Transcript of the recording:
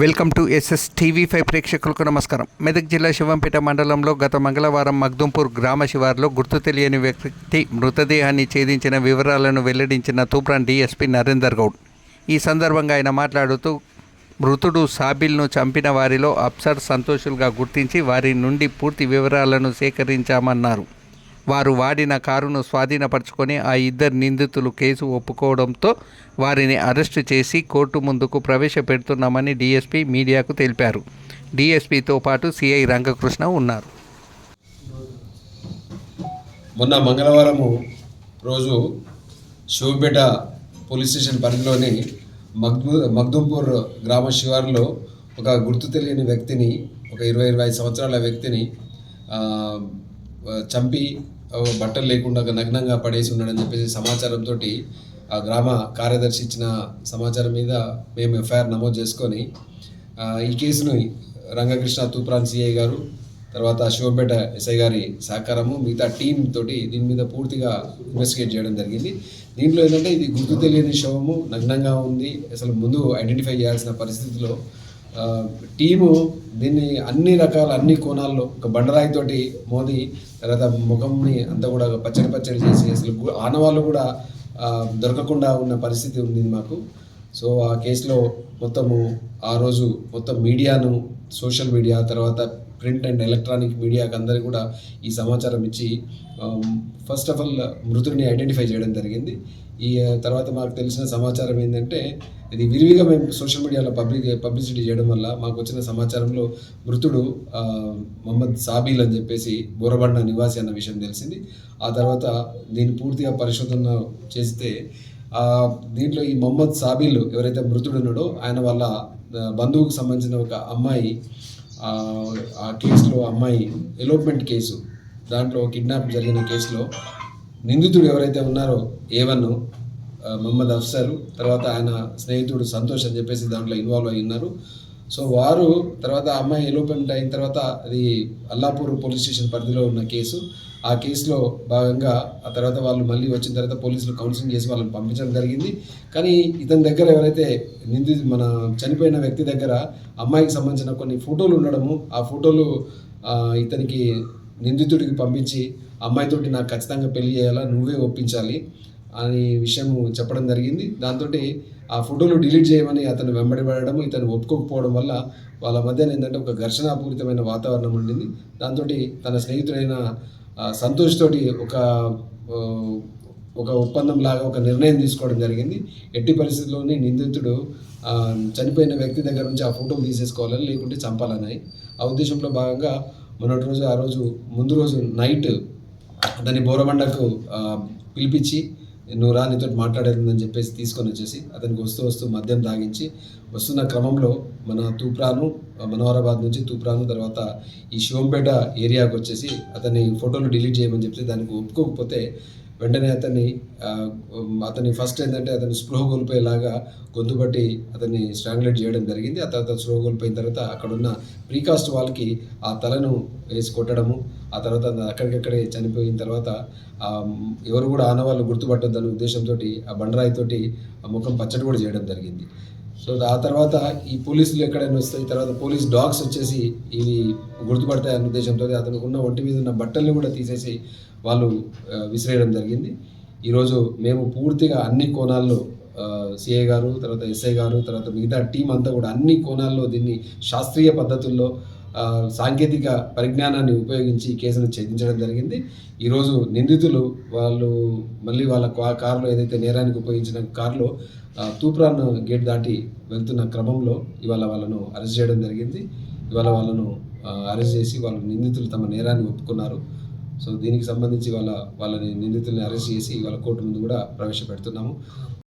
Welcome to SS TV five ప్రేక్షకులకు నమస్కారం. మెదక్ జిల్లా శివంపేట మండలంలో గత మంగళవారం మగ్దుంపూర్ గ్రామ శివారులో గుర్తు తెలియని వ్యక్తి మృతదేహాన్ని ఛేదించిన వివరాలను వెల్లడించిన తూప్రాన్ డీఎస్పీ నరేందర్ గౌడ్. ఈ సందర్భంగా ఆయన మాట్లాడుతూ మృతుడు సాబిల్ను చంపిన వారిలో అప్సర్ సంతోషులుగా గుర్తించి వారి నుండి పూర్తి వివరాలను సేకరించామన్నారు. వారు వాడిన కారును స్వాధీనపరచుకొని ఆ ఇద్దరు నిందితులు కేసు ఒప్పుకోవడంతో వారిని అరెస్టు చేసి కోర్టు ముందుకు ప్రవేశపెడుతున్నామని డీఎస్పీ మీడియాకు తెలిపారు. డీఎస్పీతో పాటు సిఐ రంగకృష్ణ ఉన్నారు. మొన్న మంగళవారము రోజు శివపేట పోలీస్ స్టేషన్ పరిధిలోని మగ్దు మగ్దుంపూర్ గ్రామ శివారులో ఒక గుర్తు తెలియని వ్యక్తిని ఒక ఇరవై ఇరవై ఐదు సంవత్సరాల వ్యక్తిని చంపి బట్టలు లేకుండా నగ్నంగా పడేసి ఉన్నాడని చెప్పేసి సమాచారంతో ఆ గ్రామ కార్యదర్శి ఇచ్చిన సమాచారం మీద మేము ఎఫ్ఐఆర్ నమోదు చేసుకొని ఈ కేసును రంగకృష్ణ తూప్రాన్ సిఐ గారు తర్వాత శివపేట ఎస్ఐ గారి సహకారము మిగతా టీం తోటి దీని మీద పూర్తిగా ఇన్వెస్టిగేట్ చేయడం జరిగింది. దీంట్లో ఏంటంటే ఇది గుర్తు తెలియని శవము నగ్నంగా ఉంది. అసలు ముందు ఐడెంటిఫై చేయాల్సిన పరిస్థితిలో టీము దీన్ని అన్ని రకాల అన్ని కోణాల్లో ఒక బండరాయితోటి మోది తర్వాత ముఖంని అంతా కూడా పచ్చడి పచ్చడి చేసి అసలు ఆనవాళ్ళు కూడా దొరకకుండా ఉన్న పరిస్థితి ఉంది మాకు. సో ఆ కేసులో మొత్తము ఆ రోజు మొత్తం మీడియాను సోషల్ మీడియా తర్వాత ప్రింట్ అండ్ ఎలక్ట్రానిక్ మీడియాకి అందరికీ కూడా ఈ సమాచారం ఇచ్చి ఫస్ట్ ఆఫ్ ఆల్ మృతుడిని ఐడెంటిఫై చేయడం జరిగింది. ఈ తర్వాత మాకు తెలిసిన సమాచారం ఏంటంటే ఇది విరివిగా మేము సోషల్ మీడియాలో పబ్లిక్ పబ్లిసిటీ చేయడం వల్ల మాకు వచ్చిన సమాచారంలో మృతుడు మహమ్మద్ సాబీల్ అని చెప్పేసి బోరబండ నివాసి అన్న విషయం తెలిసింది. ఆ తర్వాత దీన్ని పూర్తిగా పరిశోధన చేస్తే దీంట్లో ఈ మొహమ్మద్ సాబిల్ ఎవరైతే మృతుడున్నాడో ఆయన వాళ్ళ బంధువుకు సంబంధించిన ఒక అమ్మాయి ఆ, ఆ కేసులో అమ్మాయి ఎలోప్మెంట్ కేసు దాంట్లో కిడ్నాప్ జరిగిన కేసులో నిందితుడు ఎవరైతే ఉన్నారో ఏవన్ మహమ్మద్ అఫ్సర్ తర్వాత ఆయన స్నేహితుడు సంతోష్ అని చెప్పేసి దాంట్లో ఇన్వాల్వ్ అయి ఉన్నారు. సో వారు తర్వాత అమ్మాయి ఎలోపెంట్ అయిన తర్వాత అది అల్లాపూర్ పోలీస్ స్టేషన్ పరిధిలో ఉన్న కేసు. ఆ కేసులో భాగంగా ఆ తర్వాత వాళ్ళు మళ్ళీ వచ్చిన తర్వాత పోలీసులు కౌన్సిలింగ్ చేసి వాళ్ళని పంపించడం జరిగింది. కానీ ఇతని దగ్గర ఎవరైతే నింది మన చనిపోయిన వ్యక్తి దగ్గర అమ్మాయికి సంబంధించిన కొన్ని ఫోటోలు ఉండడము ఆ ఫోటోలు ఇతనికి నిందితుడికి పంపించి అమ్మాయితోటి నాకు ఖచ్చితంగా పెళ్ళి చేయాలా నువ్వే ఒప్పించాలి. అని విషయం చెప్పడం జరిగింది. దాంతో ఆ ఫోటోలు డిలీట్ చేయమని అతను వెంబడిపడడం ఇతను ఒప్పుకోకపోవడం వల్ల వాళ్ళ మధ్యన ఏంటంటే ఒక ఘర్షణాపూరితమైన వాతావరణం ఉండింది. దాంతో తన స్నేహితుడైన సంతోష్ తోటి ఒక ఒక ఒప్పందం లాగా ఒక నిర్ణయం తీసుకోవడం జరిగింది. ఎట్టి పరిస్థితుల్లోనే నిందితుడు చనిపోయిన వ్యక్తి దగ్గర నుంచి ఆ ఫోటోలు తీసేసుకోవాలని లేకుంటే చంపాలని ఆ ఉద్దేశంలో భాగంగా మొన్నటి రోజు ఆ రోజు ముందు రోజు నైట్ అతని బోరబండకు పిలిపించి నువ్వు రా నీతో మాట్లాడేదని చెప్పేసి తీసుకొని వచ్చేసి అతనికి వస్తూ వస్తూ మద్యం తాగించి వస్తున్న క్రమంలో మన తూప్రాను మనోహరాబాద్ నుంచి తూప్రాను తర్వాత ఈ శివంపేట ఏరియాకి వచ్చేసి అతని ఫోటోలు డిలీట్ చేయమని చెప్తే దానికి ఒప్పుకోకపోతే వెంటనే అతన్ని అతని ఫస్ట్ ఏంటంటే అతని స్పృహ కోల్పోయేలాగా గొంతు పట్టి అతన్ని స్ట్రాంగులేట్ చేయడం జరిగింది. ఆ తర్వాత స్పృహ కోల్పోయిన తర్వాత అక్కడున్న ప్రీకాస్ట్ వాళ్ళకి ఆ తలను వేసి కొట్టడము ఆ తర్వాత అక్కడికక్కడే చనిపోయిన తర్వాత ఎవరు కూడా ఆనవాళ్ళు గుర్తుపట్టొద్దన్న ఉద్దేశంతో ఆ బండరాయితోటి ఆ ముఖం పచ్చడి కూడా చేయడం జరిగింది. సో ఆ తర్వాత ఈ పోలీసులు ఎక్కడైనా వస్తాయి తర్వాత పోలీస్ డాగ్స్ వచ్చేసి ఇవి గుర్తుపడతాయి అన్న ఉద్దేశంతో అతను ఉన్న ఒంటి మీద ఉన్న బట్టల్ని కూడా తీసేసి వాళ్ళు విసిరేయడం జరిగింది. ఈరోజు మేము పూర్తిగా అన్ని కోణాల్లో సిఐ గారు తర్వాత ఎస్ఐ గారు తర్వాత మిగతా టీం అంతా కూడా అన్ని కోణాల్లో దీన్ని శాస్త్రీయ పద్ధతుల్లో సాంకేతిక పరిజ్ఞానాన్ని ఉపయోగించి ఈ కేసును ఛేదించడం జరిగింది. ఈరోజు నిందితులు వాళ్ళు మళ్ళీ వాళ్ళ కారులో ఏదైతే నేరానికి ఉపయోగించిన కారులో తూప్రాన్ గేట్ దాటి వెళ్తున్న క్రమంలో ఇవాళ వాళ్ళను అరెస్ట్ చేయడం జరిగింది. ఇవాళ వాళ్ళను అరెస్ట్ చేసి వాళ్ళు నిందితులు తమ నేరాన్ని ఒప్పుకున్నారు. సో దీనికి సంబంధించి వాళ్ళ వాళ్ళని నిందితుల్ని అరెస్ట్ చేసి వాళ్ళ కోర్టు ముందు కూడా ప్రవేశపెడుతున్నాము.